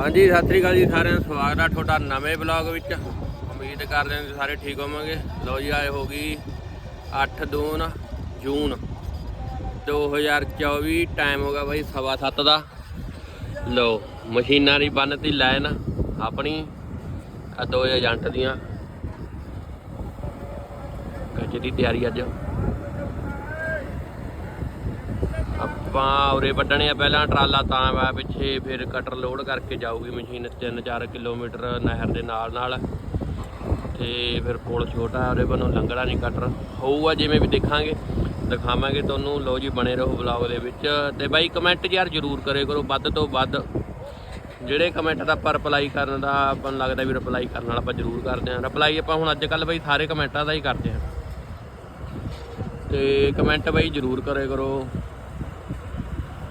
ਹਾਂਜੀ, ਸਤਿ ਸ੍ਰੀ ਅਕਾਲ ਜੀ ਸਾਰਿਆਂ ਨੂੰ ਸਵਾਗਤ ਆ ਤੁਹਾਡਾ ਨਵੇਂ ਬਲੌਗ ਵਿੱਚ। ਉਮੀਦ ਕਰਦੇ ਹਾਂ ਕਿ ਸਾਰੇ ਠੀਕ ਹੋਵੋਗੇ। ਲੋ ਜੀ, ਆਏ ਹੋ ਗਈ 8 ਦੂਨ ਜੂਨ 2024 ਟਾਈਮ ਹੋ ਗਿਆ ਬਾਈ ਸਵਾ ਸੱਤ ਦਾ। ਲੋ ਮਸ਼ੀਨਾਂ ਦੀ ਬੰਨਤੀ ਲਾਈਨ ਆਪਣੀ ਆ ਦੋ ਏਜੰਟ ਦੀਆਂ। ਗੱਜ ਦੀ ਤਿਆਰੀ ਅੱਜ। ਆਪਾਂ ਉਰੇ ਵੱਢਣੇ ਆ ਪਹਿਲਾਂ ਟਰਾਲਾ ਤਾਂ ਵਾ ਪਿੱਛੇ, ਫਿਰ ਕਟਰ ਲੋਡ ਕਰਕੇ ਜਾਊਗੀ ਮਸ਼ੀਨ 3-4 ਕਿਲੋਮੀਟਰ ਨਹਿਰ ਦੇ ਨਾਲ ਨਾਲ ਤੇ ਫਿਰ ਪੁਲ ਛੋਟਾ ਉਹਦੇ ਵੱਲੋਂ ਲੰਘਣਾ ਨਹੀਂ ਕਟਰ। ਹੋਊਗਾ ਜਿਵੇਂ ਵੀ ਦੇਖਾਂਗੇ, ਦਿਖਾਵਾਂਗੇ ਤੁਹਾਨੂੰ। ਲੋ ਜੀ, ਬਣੇ ਰਹੋ ਬਲੌਗ ਦੇ ਵਿੱਚ। ਤੇ ਬਾਈ ਕਮੈਂਟ ਯਾਰ ਜ਼ਰੂਰ ਕਰੇ ਕਰੋ, ਵੱਧ ਤੋਂ ਵੱਧ। ਜਿਹੜੇ ਕਮੈਂਟ ਦਾ ਆਪਾਂ ਰਿਪਲਾਈ ਕਰਨ ਦਾ, ਆਪਾਂ ਨੂੰ ਲੱਗਦਾ ਵੀ ਰਿਪਲਾਈ ਕਰਨ ਵਾਲਾ ਆਪਾਂ ਜ਼ਰੂਰ ਕਰਦੇ ਹਾਂ। ਰਿਪਲਾਈ ਆਪਾਂ ਹੁਣ ਅੱਜ ਕੱਲ ਬਾਈ ਸਾਰੇ ਕਮੈਂਟਾਂ ਦਾ ਹੀ ਕਰਦੇ ਹਾਂ। ਤੇ ਕਮੈਂਟ ਬਾਈ ਜ਼ਰੂਰ ਕਰੇ ਕਰੋ।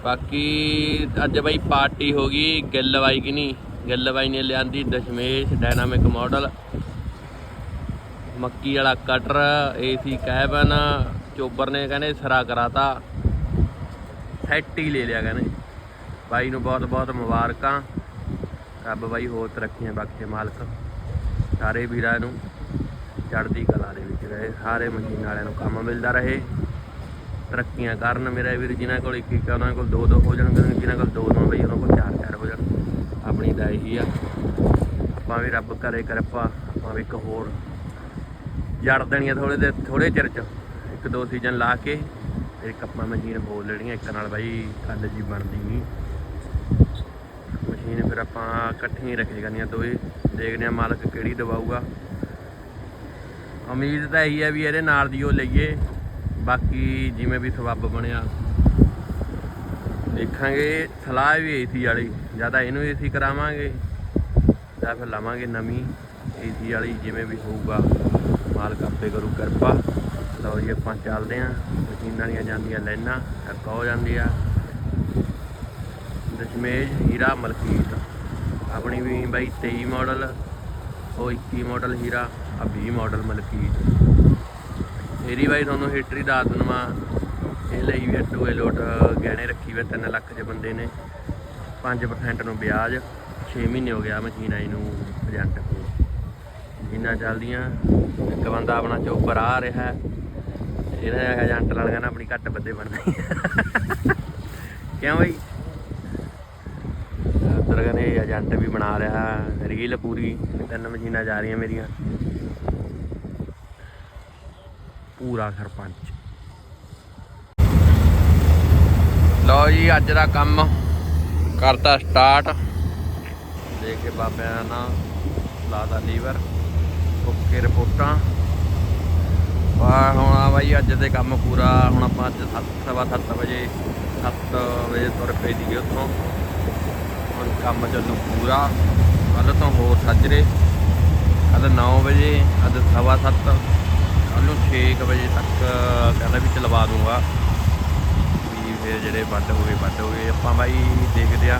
ਬਾਕੀ ਅੱਜ ਬਾਈ ਪਾਰਟੀ ਹੋ ਗਈ, ਗਿੱਲ ਬਾਈ ਕਿ ਨਹੀਂ? ਗਿੱਲ ਬਾਈ ਨੇ ਲਿਆਂਦੀ ਦਸ਼ਮੇਸ਼ ਡਾਇਨਾਮਿਕ ਮਾਡਲ ਮੱਕੀ ਵਾਲਾ ਕਟਰ ਏਸੀ ਕੈਬਨ ਚੋਬਰ ਨੇ ਕਹਿੰਦੇ ਸਰਾ ਕਰਾਤਾ। ਸੈੱਟ ਹੀ ਲੈ ਲਿਆ ਕਹਿੰਦੇ। ਬਾਈ ਨੂੰ ਬਹੁਤ ਬਹੁਤ ਮੁਬਾਰਕਾਂ। ਰੱਬ ਬਾਈ ਹੋਰ ਤਰੱਕੀਆਂ ਬਖਸ਼ੇ ਮਾਲਕ। ਸਾਰੇ ਵੀਰਾਂ ਨੂੰ ਚੜ੍ਹਦੀ ਕਲਾ ਦੇ ਵਿੱਚ ਰਹੇ, ਸਾਰੇ ਮਸ਼ੀਨ ਵਾਲਿਆਂ ਨੂੰ ਕੰਮ ਮਿਲਦਾ ਰਹੇ। ਤਰੱਕੀਆਂ ਕਰਨ ਮੇਰਾ ਵੀਰ ਜਿਨ੍ਹਾਂ ਕੋਲ ਇੱਕ ਇੱਕ ਉਹਨਾਂ ਕੋਲ ਦੋ ਦੋ ਹੋ ਜਾਣ, ਜਿਨ੍ਹਾਂ ਕੋਲ ਦੋ ਦੋ ਬਈ, ਉਹਨਾਂ ਕੋਲ ਚਾਰ ਚਾਰ ਹੋ ਜਾਣ। ਆਪਣੀ ਦਾ ਇਹੀ ਆ। ਆਪਾਂ ਵੀ ਰੱਬ ਕਰੇ ਕਿਰਪਾ, ਆਪਾਂ ਵੀ ਇੱਕ ਹੋਰ ਜੜ ਦੇਣੀਆਂ ਥੋੜੇ ਦੇ ਥੋੜੇ ਚਿਰ ਚ। ਇੱਕ ਦੋ ਸੀਜ਼ਨ ਲਾ ਕੇ ਫਿਰ ਇੱਕ ਆਪਾਂ ਮਸ਼ੀਨ ਬੋਲ ਲੈਣੀਆਂ, ਇੱਕ ਨਾਲ ਬਾਈ ਕੱਲ ਜੀ ਬਣਦੀ ਨਹੀਂ ਮਸ਼ੀਨ ਫਿਰ ਆਪਾਂ ਇਕੱਠੀਆਂ ਰੱਖੀ ਰੱਖੇ ਕਰਨੀਆਂ ਦੋਏ ਦੇਖਦੇ ਆ ਮਾਲਕ ਕਿਹੜੀ ਦਵਾਊਗਾ। ਉਮੀਦ ਤਾਂ ਇਹੀ ਹੈ ਵੀ ਇਹਦੇ ਨਾਲ ਦੀ ਉਹ ਲਈਏ। ਬਾਕੀ ਜਿਵੇਂ ਵੀ ਸਬੱਬ ਬਣਿਆ, ਦੇਖਾਂਗੇ। ਸਲਾਹ ਵੀ ਏਸੀ ਵਾਲੀ, ਜਾਂ ਤਾਂ ਇਹਨੂੰ ਏਸੀ ਕਰਾਵਾਂਗੇ, ਜਾਂ ਫਿਰ ਲਵਾਂਗੇ ਨਵੀਂ ਏਸੀ ਵਾਲੀ, ਜਿਵੇਂ ਵੀ ਹੋਊਗਾ। ਮਾਲਕ ਆਪੇ ਕਰੂ ਕਿਰਪਾ। ਲਓ ਜੀ, ਆਪਾਂ ਚੱਲਦੇ ਆਂ ਮਸ਼ੀਨਾਂ ਦੀਆਂ ਜਾਂਦੀਆਂ ਲਾਈਨਾਂ, ਇੱਕ ਹੋ ਜਾਂਦੀ ਆ। ਦਸ਼ਮੇਸ਼ ਹੀਰਾ ਮਲਕੀਤ। ਆਪਣੀ ਵੀ ਬਾਈ 23 ਮਾਡਲ ਉਹ 21 ਮਾਡਲ ਹੀਰਾ ਆ 20 ਮਾਡਲ ਮਲਕੀਤ। ਮੇਰੀ ਬਾਈ ਤੁਹਾਨੂੰ ਹਿਸਟਰੀ ਦੱਸ ਦਵਾਂ ਇਹ ਲਈ ਵੀ ਟੂਏ ਲੋਟ ਗਹਿਣੇ ਰੱਖੀ ਵੇ 3 ਲੱਖ ਦੇ ਬੰਦੇ ਨੇ। 5% ਨੂੰ ਵਿਆਜ 6 ਮਹੀਨੇ ਹੋ ਗਿਆ ਮਸ਼ੀਨ ਆਈ ਨੂੰ ਏਜੰਟ ਕੋਲ। ਮਸ਼ੀਨਾਂ ਚੱਲਦੀਆਂ, ਇੱਕ ਬੰਦਾ ਆਪਣਾ ਚੋਪਰ ਆ ਰਿਹਾ ਇਹਦਾ ਏਜੰਟ ਨਾਲ ਕਹਿੰਦਾ ਆਪਣੀ ਘੱਟ ਬੰਦੇ ਬਣਦੀ ਕਿਉਂ ਬਈ? ਉਧਰ ਕਹਿੰਦੇ ਏਜੰਟ ਵੀ ਬਣਾ ਰਿਹਾ ਰੀਲ ਪੂਰੀ, ਤਿੰਨ ਮਸ਼ੀਨਾਂ ਜਾ ਰਹੀਆਂ ਮੇਰੀਆਂ। ਪੂਰਾ ਸਰਪੰਚ। ਲਓ ਜੀ, ਅੱਜ ਦਾ ਕੰਮ ਕਰਤਾ ਸਟਾਰਟ ਦੇ ਕੇ ਬਾਬਿਆਂ ਨਾਲ ਲਾਦਾ ਲੀਵਰ ਓਕੇ ਰਿਪੋਰਟਾਂ। ਵਾਹ ਹੁਣ ਆ ਬਾਈ, ਅੱਜ ਦੇ ਕੰਮ ਪੂਰਾ, ਹੁਣ ਆਪਾਂ ਅੱਜ ਸੱਤ, ਸਵਾ ਸੱਤ ਵਜੇ 7 ਵਜੇ ਤੁਰ ਪਏ ਸੀਗੇ ਉੱਥੋਂ। ਹੁਣ ਕੰਮ ਚੱਲੂ ਪੂਰਾ। ਕੱਲ ਤੋਂ ਹੋਰ ਸੱਜਰੇ। ਕੱਲ 9 ਵਜੇ, ਅੱਜ ਸਵਾ ਸੱਤ। ਕੱਲ ਨੂੰ 6 ਵਜੇ ਤੱਕ ਕਹਿੰਦਾ ਵੀ ਚਲਵਾ ਦੂੰਗਾ। ਵੀ ਫਿਰ ਜਿਹੜੇ ਵੱਡ ਹੋ ਗਏ ਵੱਡ ਹੋ ਗਏ। ਆਪਾਂ ਬਾਈ ਦੇਖਦੇ ਆ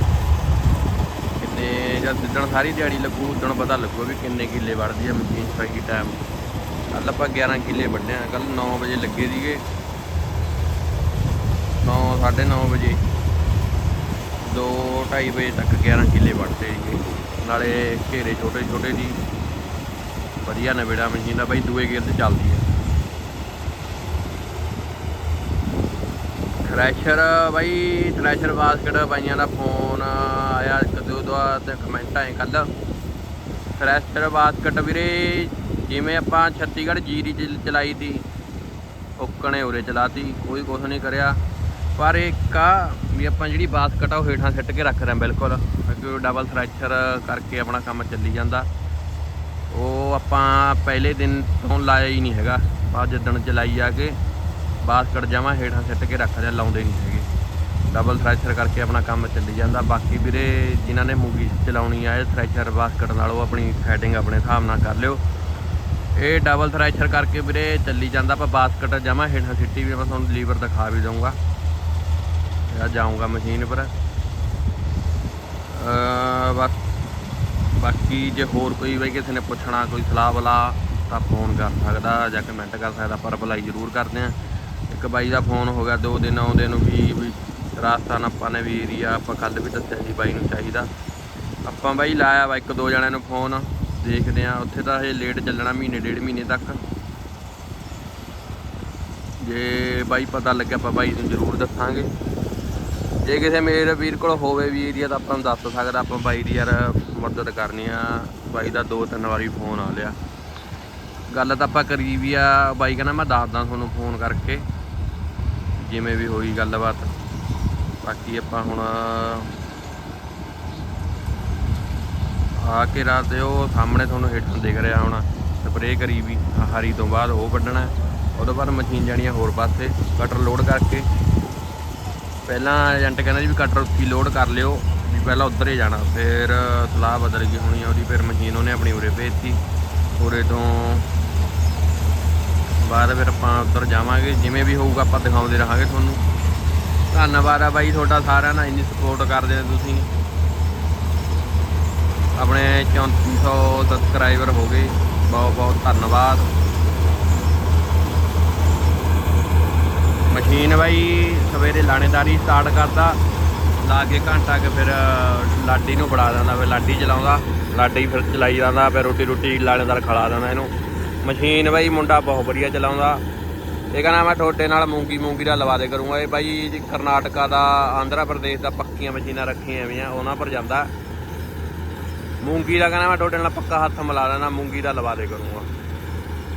ਕਿੰਨੇ ਜਦ ਜਿੱਦਣ ਸਾਰੀ ਦਿਹਾੜੀ ਲੱਗੂ, ਉਦੋਂ ਪਤਾ ਲੱਗੂ ਵੀ ਕਿੰਨੇ ਕਿੱਲੇ ਵੱਢਦੀ ਆ ਮਸ਼ੀਨ ਸਹੀ ਟਾਈਮ ਕੱਲ ਆਪਾਂ 11 ਕਿੱਲੇ ਵੱਢੇ ਆ। ਕੱਲ 9 ਵਜੇ ਲੱਗੇ ਸੀਗੇ। 9 9:30 ਵਜੇ। 2:30 ਵਜੇ ਤੱਕ 11 ਕਿੱਲੇ ਵੱਢਦੇ ਸੀਗੇ। ਨਾਲੇ ਘੇਰੇ ਛੋਟੇ ਛੋਟੇ ਸੀ। ਵਧੀਆ ਨਵੇੜਾ ਮਸ਼ੀਨ ਦਾ ਬਾਈ, ਦੂਏ ਗੇਅਰ ਤੇ ਚੱਲਦੀ ਹੈ ਥ੍ਰੈਸ਼ਰ ਬਾਈ ਥ੍ਰੈਸ਼ਰ ਬਾਸਕਟ ਬਾਈਆਂ ਦਾ ਫੋਨ ਆਇਆ ਇੱਕ ਦੋ ਦੋ ਤੇ ਕਮੈਂਟ ਆਏ ਕੱਲ ਥ੍ਰੈਸ਼ਰ ਬਾਸਕਟ ਵੀਰੇ, ਜਿਵੇਂ ਆਪਾਂ ਛੱਤੀਗੜ੍ਹ ਜੀਰੀ ਚ ਚਲਾਈ ਤੀ, ਓਕਣੇ ਉਰੇ ਚਲਾਤੀ, ਕੋਈ ਕੁਛ ਨਹੀਂ ਕਰਿਆ। ਪਰ ਇੱਕ ਆ ਵੀ ਆਪਾਂ ਜਿਹੜੀ ਬਾਸਕਟ ਆ ਉਹ ਹੇਠਾਂ ਸਿੱਟ ਕੇ ਰੱਖ ਰਹੇ ਬਿਲਕੁਲ, ਕਿਉਂਕਿ ਡਬਲ ਥ੍ਰੈਸ਼ਰ ਕਰਕੇ ਆਪਣਾ ਕੰਮ ਚੱਲੀ ਜਾਂਦਾ। ਉਹ ਆਪਾਂ ਪਹਿਲੇ ਦਿਨ ਤੋਂ ਲਾਇਆ ਹੀ ਨਹੀਂ ਹੈਗਾ, ਬਾਅਦ ਜਿੱਦਣ ਚਲਾਈ ਆ ਕੇ ਬਾਸਕਟ ਜਮਾ ਹੇਠਾਂ ਸਿੱਟ ਕੇ ਰੱਖ ਰਿਆ ਲਾਉਂਦੇ ਨਹੀਂ ਹੈਗੇ। ਡਬਲ ਥ੍ਰੈਸ਼ਰ ਕਰਕੇ ਆਪਣਾ ਕੰਮ ਚੱਲੀ ਜਾਂਦਾ। ਬਾਕੀ ਵੀਰੇ, ਜਿਨ੍ਹਾਂ ਨੇ ਮੂਵੀ ਚਲਾਉਣੀ ਆ, ਇਹ ਥ੍ਰੈਸ਼ਰ ਬਾਸਕਟ ਨਾਲ ਉਹ ਆਪਣੀ ਸੈਟਿੰਗ ਆਪਣੇ ਹਿਸਾਬ ਨਾਲ ਕਰ ਲਿਓ। ਇਹ ਡਬਲ ਥ੍ਰੈਸ਼ਰ ਕਰਕੇ ਵੀਰੇ ਚੱਲੀ ਜਾਂਦਾ, ਆਪਾਂ ਬਾਸਕਟ ਜਮਾ ਹੇਠਾਂ ਸਿੱਟੀ ਵੀ ਮੈਂ ਤੁਹਾਨੂੰ ਲੀਵਰ ਦਿਖਾ ਵੀ ਦਊਂਗਾ। ਆ ਜਾਊਂਗਾ ਮਸ਼ੀਨ ਪਰ। ਬਸ, ਬਾਕੀ ਜੇ ਹੋਰ ਕੋਈ ਵੀ ਕਿਸੇ ਨੇ ਪੁੱਛਣਾ, ਕੋਈ ਸਲਾਹ ਵਾਲਾ ਤਾਂ ਫੋਨ ਕਰ ਸਕਦਾ ਜਾਂ ਕਮੈਂਟ ਕਰ ਸਕਦਾ ਪਰ ਅਪਲਾਈ ਜ਼ਰੂਰ ਕਰਦੇ ਆ ਇੱਕ ਬਾਈ ਦਾ ਫੋਨ ਹੋ ਗਿਆ ਦੋ ਦਿਨ ਆਉਂਦੇ ਨੂੰ ਵੀ ਵੀ ਰਾਜਸਥਾਨ ਆਪਾਂ ਨੇ ਵੀ ਏਰੀਆ ਆਪਾਂ ਕੱਲ ਵੀ ਦੱਸਿਆ ਸੀ ਬਾਈ ਨੂੰ ਚਾਹੀਦਾ। ਆਪਾਂ ਬਾਈ ਲਾਇਆ ਵਾ ਇੱਕ ਦੋ ਜਣਿਆਂ ਨੂੰ ਫੋਨ, ਦੇਖਦੇ ਆ ਉੱਥੇ ਤਾਂ ਹਜੇ ਲੇਟ ਚੱਲਣਾ ਮਹੀਨੇ, ਡੇਢ ਮਹੀਨੇ ਤੱਕ। ਜੇ ਬਾਈ ਪਤਾ ਲੱਗਿਆ ਆਪਾਂ ਬਾਈ ਨੂੰ ਜ਼ਰੂਰ ਦੱਸਾਂਗੇ। ਜੇ ਕਿਸੇ ਮੇਰੇ ਵੀਰ ਕੋਲ ਹੋਵੇ ਵੀ ਏਰੀਆ ਤਾਂ ਆਪਾਂ ਨੂੰ ਦੱਸ ਸਕਦਾ, ਆਪਾਂ ਬਾਈ ਦੀ ਯਾਰ ਮਦਦ ਕਰਨੀ ਆ। ਬਾਈ ਦਾ ਦੋ ਤਿੰਨ ਵਾਰੀ ਫੋਨ ਆ ਲਿਆ। ਗੱਲ ਤਾਂ ਆਪਾਂ ਕਰੀ ਵੀ ਆ। ਬਾਈ ਕਹਿੰਦਾ ਮੈਂ ਦੱਸਦਾ ਤੁਹਾਨੂੰ ਫੋਨ ਕਰਕੇ। ਜਿਵੇਂ ਵੀ ਹੋਈ ਗੱਲਬਾਤ। ਬਾਕੀ ਆਪਾਂ ਹੁਣ ਆ ਕੇ ਰਾਤ ਦੇ ਉਹ ਸਾਹਮਣੇ ਤੁਹਾਨੂੰ ਹੇਠਾਂ ਦਿਖ ਰਿਹਾ ਹੋਣਾ। ਸਪਰੇਅ ਕਰੀ ਵੀ ਹਰੀ ਤੋਂ ਬਾਅਦ ਉਹ ਕੱਢਣਾ ਹੈ। ਉਹਦੇ ਬਾਅਦ ਮਸ਼ੀਨ ਜਾਣੀ ਹੈ ਹੋਰ ਪਾਸੇ ਕਟਰ ਲੋਡ ਕਰਕੇ। ਪਹਿਲਾਂ ਏਜੰਟ ਕਹਿੰਦਾ ਜੀ ਵੀ ਕਟਰ ਉੱਥੇ ਲੋਡ ਕਰ ਲਿਓ, ਵੀ ਪਹਿਲਾਂ ਉੱਧਰ ਹੀ ਜਾਣਾ। ਫਿਰ ਸਲਾਹ ਬਦਲ ਗਈ ਹੋਣੀ ਆ ਉਹਦੀ, ਫਿਰ ਮਸ਼ੀਨ ਉਹਨੇ ਆਪਣੀ ਉਰੇ ਭੇਜਤੀ। ਉਰੇ ਤੋਂ ਬਾਅਦ ਫਿਰ ਆਪਾਂ ਉੱਧਰ ਜਾਵਾਂਗੇ, ਜਿਵੇਂ ਵੀ ਹੋਊਗਾ ਆਪਾਂ ਦਿਖਾਉਂਦੇ ਰਹਾਂਗੇ ਤੁਹਾਨੂੰ। ਧੰਨਵਾਦ ਆ ਬਾਈ ਤੁਹਾਡਾ ਸਾਰਿਆਂ ਨਾਲ ਇੰਨੀ ਸਪੋਰਟ ਕਰਦੇ ਹੋ ਤੁਸੀਂ। ਆਪਣੇ 3400 ਸਬਸਕ੍ਰਾਈਬਰ ਹੋ ਗਏ, ਬਹੁਤ ਬਹੁਤ ਧੰਨਵਾਦ। ਮਸ਼ੀਨ ਬਾਈ ਸਵੇਰੇ ਲਾਣੇਦਾਰੀ ਸਟਾਰਟ ਕਰਦਾ, ਲਾ ਕੇ ਘੰਟਾ ਕੇ ਫਿਰ ਲਾਡੀ ਨੂੰ ਬੜਾ ਦਿੰਦਾ, ਫਿਰ ਲਾਡੀ ਚਲਾਉਂਦਾ, ਲਾਡੀ ਫਿਰ ਚਲਾਈ ਜਾਂਦਾ, ਫਿਰ ਰੋਟੀ ਰੋਟੀ ਲਾਣੇਦਾਰ ਖਲਾ ਦਿੰਦਾ ਇਹਨੂੰ। ਮਸ਼ੀਨ ਬਾਈ ਮੁੰਡਾ ਬਹੁਤ ਵਧੀਆ ਚਲਾਉਂਦਾ। ਇਹ ਕਹਿੰਦਾ ਮੈਂ ਤੁਹਾਡੇ ਨਾਲ ਮੂੰਗੀ ਮੂੰਗੀ ਦਾ ਲਵਾ ਦੇ ਕਰੂੰਗਾ। ਇਹ ਬਾਈ ਜੀ ਕਰਨਾਟਕਾ ਦਾ, ਆਂਧਰਾ ਪ੍ਰਦੇਸ਼ ਦਾ ਪੱਕੀਆਂ ਮਸ਼ੀਨਾਂ ਰੱਖੀਆਂ ਹੋਈਆਂ, ਉਹਨਾਂ ਪਰ ਜਾਂਦਾ। ਮੂੰਗੀ ਦਾ ਕਹਿੰਦਾ ਮੈਂ ਤੁਹਾਡੇ ਨਾਲ ਪੱਕਾ ਹੱਥ ਮਿਲਾ ਦੇਣਾ ਮੂੰਗੀ ਦਾ ਲਵਾ ਦੇ ਕਰੂੰਗਾ।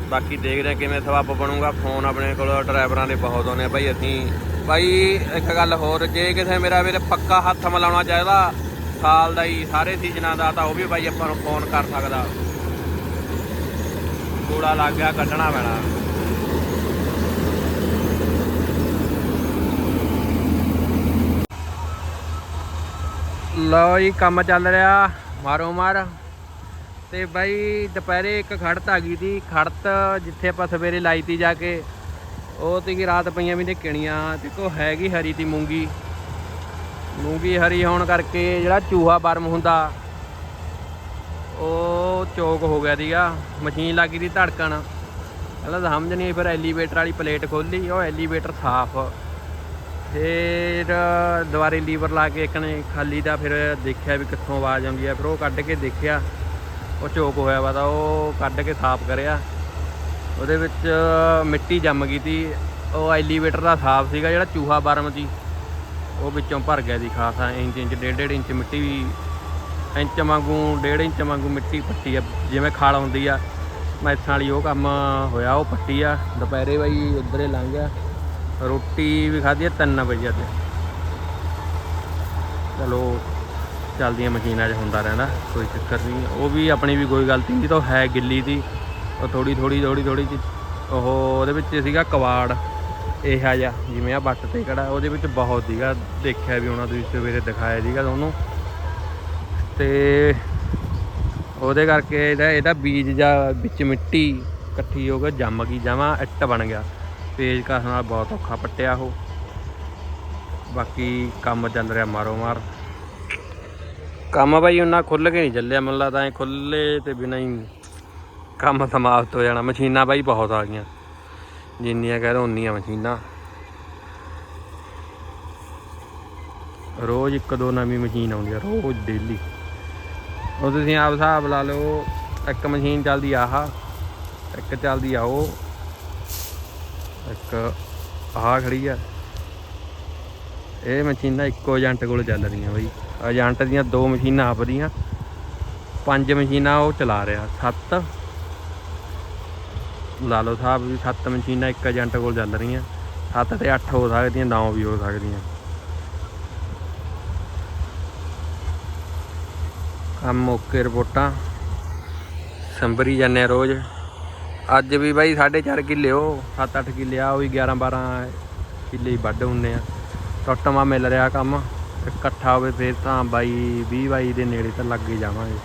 ਬਾਕੀ ਦੇਖਦੇ ਹਾਂ ਕਿਵੇਂ ਸਵਾਬ ਬਣੂਗਾ। ਫੋਨ ਆਪਣੇ ਕੋਲ, ਡਰਾਈਵਰਾਂ ਦੇ ਬਹੁਤ ਆਉਂਦੇ ਆ ਭਾਈ ਅਸੀਂ ਭਾਈ ਇੱਕ ਗੱਲ ਹੋਰ, ਜੇ ਕਿਸੇ ਮੇਰਾ ਵੀਰ ਪੱਕਾ ਹੱਥ ਮਿਲਾਉਣਾ ਚਾਹੀਦਾ, ਸਾਲ ਦਾ ਹੀ, ਸਾਰੇ ਸੀਜ਼ਨਾਂ ਦਾ, ਤਾਂ ਉਹ ਵੀ ਭਾਈ ਆਪਾਂ ਨੂੰ ਫੋਨ ਕਰ ਸਕਦਾ। ਕੂੜਾ ਲੱਗ ਗਿਆ, ਕੱਢਣਾ ਪੈਣਾ। ਲਓ ਜੀ, ਕੰਮ ਚੱਲ ਰਿਹਾ, ਮਾਰੋ ਮਾਰ। ਤੇ ਬਾਈ, ਦੁਪਹਿਰੇ ਇੱਕ ਖੜਤ ਆ ਗਈ ਸੀ, ਖੜਤ ਜਿੱਥੇ ਆਪਾਂ ਸਵੇਰੇ ਲਾਈ ਤੀ ਜਾ ਕੇ, ਉਹ ਤੇ ਰਾਤ ਪਈਆਂ ਵੀ ਨੇ ਕਿਣੀਆਂ ਤੇ ਕੋ ਹੈਗੀ ਹਰੀ ਤੀ ਮੂੰਗੀ। ਮੂੰਗੀ ਹਰੀ ਹੋਣ ਕਰਕੇ ਜਿਹੜਾ ਚੂਹਾ ਬਰਮ ਹੁੰਦਾ, ਉਹ ਉਹ ਚੋਕ ਹੋ ਗਿਆ ਸੀਗਾ, ਮਸ਼ੀਨ ਲੱਗੀ ਦੀ ਧੜਕਣ। ਪਹਿਲਾਂ ਤਾਂ ਸਮਝ ਨਹੀਂ ਆਈ, ਫਿਰ ਐਲੀਵੇਟਰ ਵਾਲੀ ਪਲੇਟ ਖੋਲੀ ਉਹ ਐਲੀਵੇਟਰ ਸਾਫ਼। ਫਿਰ ਦੁਬਾਰੇ ਲੀਵਰ ਲਾ ਕੇ ਇੱਕ ਨੇ ਖਾਲੀ ਦਾ ਫਿਰ ਦੇਖਿਆ ਵੀ ਕਿੱਥੋਂ ਆਵਾਜ਼ ਆਉਂਦੀ ਆ, ਫਿਰ ਉਹ ਕੱਢ ਕੇ ਦੇਖਿਆ। ਉਹ ਚੋਕ ਹੋਇਆ ਵਾ ਤਾਂ ਉਹ ਕੱਢ ਕੇ ਸਾਫ਼ ਕਰਿਆ। ਉਹਦੇ ਵਿੱਚ ਮਿੱਟੀ ਜੰਮ ਗਈ ਤੀ ਉਹ ਐਲੀਵੇਟਰ ਦਾ ਸਾਫ਼ ਸੀਗਾ ਜਿਹੜਾ ਚੂਹਾ ਬਰਮ ਸੀ। ਉਹ ਵਿੱਚੋਂ ਭਰ ਗਿਆ ਸੀ ਖਾਸਾ ਇੰਚ ਇੰਚ ਡੇਢ ਡੇਢ ਇੰਚ ਮਿੱਟੀ ਵੀ ਇੰਚ ਵਾਂਗੂ, ਡੇਢ ਇੰਚ ਵਾਂਗੂ ਮਿੱਟੀ ਪੱਟੀ ਆ, ਜਿਵੇਂ ਖਾਲ ਹੁੰਦੀ ਆ। ਮੈਥਾਂ ਵਾਲੀ ਉਹ ਕੰਮ ਹੋਇਆ, ਉਹ ਪੱਟੀ ਆ। ਦੁਪਹਿਰੇ ਬਾਈ ਉਧਰੇ ਲੰਘ ਗਿਆ। ਰੋਟੀ ਵੀ ਖਾਧੀ ਆ 3 ਵਜੇ ਅੱਜ। ਚਲੋ, ਚੱਲਦੀਆਂ ਮਸ਼ੀਨਾਂ 'ਚ ਹੁੰਦਾ ਰਹਿੰਦਾ, ਕੋਈ ਚੱਕਰ ਨਹੀਂ। ਉਹ ਵੀ ਆਪਣੀ ਵੀ ਕੋਈ ਗਲਤੀ ਨਹੀਂ, ਤਾਂ ਉਹ ਹੈ ਗਿੱਲੀ ਦੀ। ਉਹ ਥੋੜੀ ਥੋੜੀ ਥੋੜੀ ਥੋੜੀ ਜਿਹੀ। ਉਹ ਉਹਦੇ ਵਿੱਚ ਸੀਗਾ ਕਵਾੜ ਇਹ ਆ ਜਿਵੇਂ ਆ ਬੱਟ ਤੇ ਕਿਹੜਾ, ਉਹਦੇ ਵਿੱਚ ਬਹੁਤ ਸੀਗਾ। ਦੇਖਿਆ ਵੀ ਉਹਨਾਂ ਤੁਸੀਂ, ਸਵੇਰੇ ਦਿਖਾਇਆ ਸੀਗਾ ਤੁਹਾਨੂੰ। ਤੇ ਉਹਦੇ ਕਰਕੇ ਇਹਦਾ ਇਹਦਾ ਬੀਜ ਜਾਂ ਵਿੱਚ ਮਿੱਟੀ ਇਕੱਠੀ ਹੋ ਕੇ ਜੰਮ ਗਈ, ਜਮਾ ਇੱਟ ਬਣ ਗਿਆ। ਤੇਜ਼ ਕਾਸ ਨਾਲ ਬਹੁਤ ਔਖਾ ਪੱਟਿਆ ਉਹ। ਬਾਕੀ ਕੰਮ ਚੱਲ ਰਿਹਾ ਮਾਰੋ ਮਾਰ। ਕੰਮ ਬਾਈ ਉਹਨਾਂ ਖੁੱਲ ਕੇ ਨਹੀਂ ਚੱਲਿਆ, ਮੈਨੂੰ ਲੱਗਦਾ ਐ ਖੁੱਲੇ ਤੇ ਬਿਨਾਂ ਹੀ ਕੰਮ ਸਮਾਪਤ ਹੋ ਜਾਣਾ। ਮਸ਼ੀਨਾਂ ਬਾਈ ਬਹੁਤ ਆ ਗਈਆਂ। ਜਿੰਨੀਆਂ ਕਹਿ ਦੋ ਉਨੀਆਂ ਮਸ਼ੀਨਾਂ। ਰੋਜ਼ ਇੱਕ ਦੋ ਨਵੀਂ ਮਸ਼ੀਨ ਆਉਂਦੀ ਆ, ਰੋਜ਼ ਡੇਲੀ। ਉਹ ਤੁਸੀਂ ਆਪ ਹਿਸਾਬ ਲਾ ਲਓ, ਇੱਕ ਮਸ਼ੀਨ ਚੱਲਦੀ ਆਹ, ਇੱਕ ਚੱਲਦੀ ਆ ਉਹ, ਇੱਕ ਆਹ ਖੜੀ ਆ। ਇਹ ਮਸ਼ੀਨਾਂ ਇੱਕੋ ਏਜੰਟ ਕੋਲ ਚੱਲ ਰਹੀਆਂ ਬਈ। ਏਜੰਟ ਦੀਆਂ ਦੋ ਮਸ਼ੀਨਾਂ ਆਪ ਦੀਆਂ ਪੰਜ ਮਸ਼ੀਨਾਂ ਉਹ ਚਲਾ ਰਿਹਾ, ਸੱਤ। ਲਾ ਲਓ ਸਾਹਿਬ ਵੀ ਸੱਤ ਮਸ਼ੀਨਾਂ ਇੱਕ ਏਜੰਟ ਕੋਲ ਚੱਲ ਰਹੀਆਂ, ਸੱਤ ਤੇ ਅੱਠ ਹੋ ਸਕਦੀਆਂ, ਨੌ ਵੀ ਹੋ ਸਕਦੀਆਂ। ਕੰਮ ਓਕੇ ਰਿਪੋਰਟਾਂ। ਸੰਭਰੀ ਜਾਂਦੇ ਆ ਰੋਜ਼। ਅੱਜ ਵੀ ਬਾਈ 4.5 ਕਿੱਲੇ, ਉਹ 7-8 ਕਿੱਲੇ ਆ ਉਹ ਵੀ 11-12 ਕਿੱਲੇ ਵੱਢ ਹੁੰਨੇ ਆ। ਟੁੱਟਵਾ ਮਿਲ ਰਿਹਾ ਕੰਮ ਇਕੱਠਾ ਹੋਵੇ ਫੇਰ ਤਾਂ ਬਾਈ 20 ਬਾਈ ਦੇ ਨੇੜੇ ਤਾਂ ਲੱਗ ਹੀ ਜਾਵਾਂਗੇ।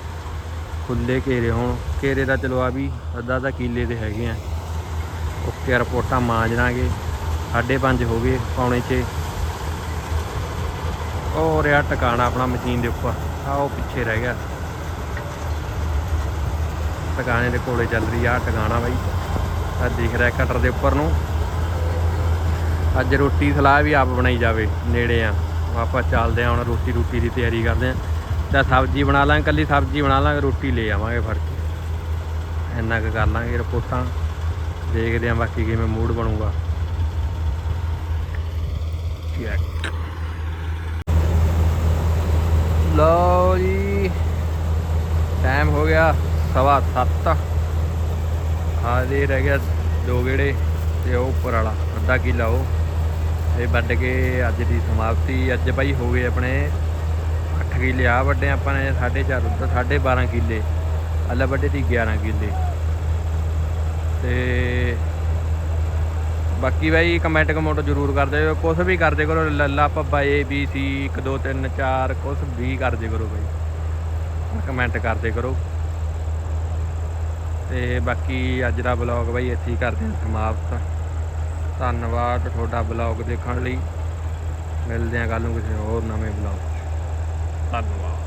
ਖੁੱਲੇ ਘੇਰੇ ਹੋਣ। ਘੇਰੇ ਦਾ ਚਲੋ ਆ ਵੀ ਅੱਧਾ ਤਾਂ ਕਿੱਲੇ ਦੇ ਹੈਗੇ ਆ। ਓਕੇ ਰਿਪੋਰਟਾਂ ਮਾਂਜ ਲਾਂਗੇ 5.5 ਹੋ ਗਏ ਪੌਣੇ 'ਚ ਉਹ ਰਿਹਾ ਟਿਕਾਣਾ ਆਪਣਾ ਮਸ਼ੀਨ ਦੇ ਉੱਪਰ। ਆ ਉਹ ਪਿੱਛੇ ਰਹਿ ਗਿਆ। ਟਿਕਾਣੇ ਦੇ ਕੋਲੇ ਚੱਲ ਰਹੀ ਆ ਟਿਕਾਣਾ ਬਾਈ। ਆ ਦਿਖ ਰਿਹਾ ਕਟਰ ਦੇ ਉੱਪਰ ਨੂੰ। ਅੱਜ ਰੋਟੀ ਸਲਾਹ ਵੀ ਆਪ ਬਣਾਈ ਜਾਵੇ, ਨੇੜੇ ਆ। ਆਪਾਂ ਚੱਲਦੇ ਆ ਹੁਣ ਰੋਟੀ ਰੋਟੀ ਦੀ ਤਿਆਰੀ ਕਰਦੇ ਆ ਤਾਂ ਸਬਜ਼ੀ ਬਣਾ ਲਾਂਗੇ ਕੱਲੀ ਸਬਜ਼ੀ ਬਣਾ ਲਾਂਗੇ, ਰੋਟੀ ਲੈ ਆਵਾਂਗੇ ਫੜ ਕੇ। ਇੰਨਾ ਕੁ ਕਰ ਲਾਂਗੇ ਰਿਪੋਰਟਾਂ। ਦੇਖਦੇ ਆਂ ਬਾਕੀ ਕਿਵੇਂ ਮੂਡ ਬਣੂਗਾ। ਚੈੱਕ ਲਓ ਜੀ। ਟਾਈਮ ਹੋ ਗਿਆ ਸਵਾ ਸੱਤ। ਹਾਲੇ ਰਹਿ ਗਿਆ ਦੋ ਗੇੜੇ ਤੇ ਉਹ ਉੱਪਰ ਵਾਲਾ, ਅੱਧਾ ਕਿਲਾ ਉਹ। ਇਹ ਵੱਢ ਕੇ ਅੱਜ ਦੀ ਸਮਾਪਤੀ। ਅੱਜ ਬਾਈ ਹੋ ਗਏ ਆਪਣੇ 8 ਕਿੱਲੇ ਆ ਵੱਡੇ ਆਪਾਂ ਨੇ 4.5 ਉੱਧਰ 12.5 ਕਿੱਲੇ, ਅੱਲਾ ਵੱਡੇ ਦੀ 11 ਕਿੱਲੇ। ਤੇ ਬਾਕੀ ਬਾਈ ਕਮੈਂਟ ਕਮੈਂਟ ਜ਼ਰੂਰ ਕਰਦੇ ਹੋ ਕੁਝ ਵੀ ਕਰਦੇ ਕਰੋ ਲੱਲਾ ਪੱਬਾ ਏ ਬੀ ਸੀ 1 2 3 4 ਕੁਝ ਵੀ ਕਰਦੇ ਕਰੋ ਬਾਈ। ਕਮੈਂਟ ਕਰਦੇ ਕਰੋ। ਤੇ ਬਾਕੀ ਅੱਜ ਦਾ ਬਲੌਗ ਬਾਈ ਇੱਥੇ ਹੀ ਕਰਦੇ ਹਾਂ ਸਮਾਪਤ। ਧੰਨਵਾਦ ਤੁਹਾਡਾ ਬਲੌਗ ਦੇਖਣ ਲਈ। ਮਿਲਦੇ ਹਾਂ ਕੱਲ ਨੂੰ ਕਿਸੇ ਹੋਰ ਨਵੇਂ ਬਲੌਗ 'ਚ। ਧੰਨਵਾਦ।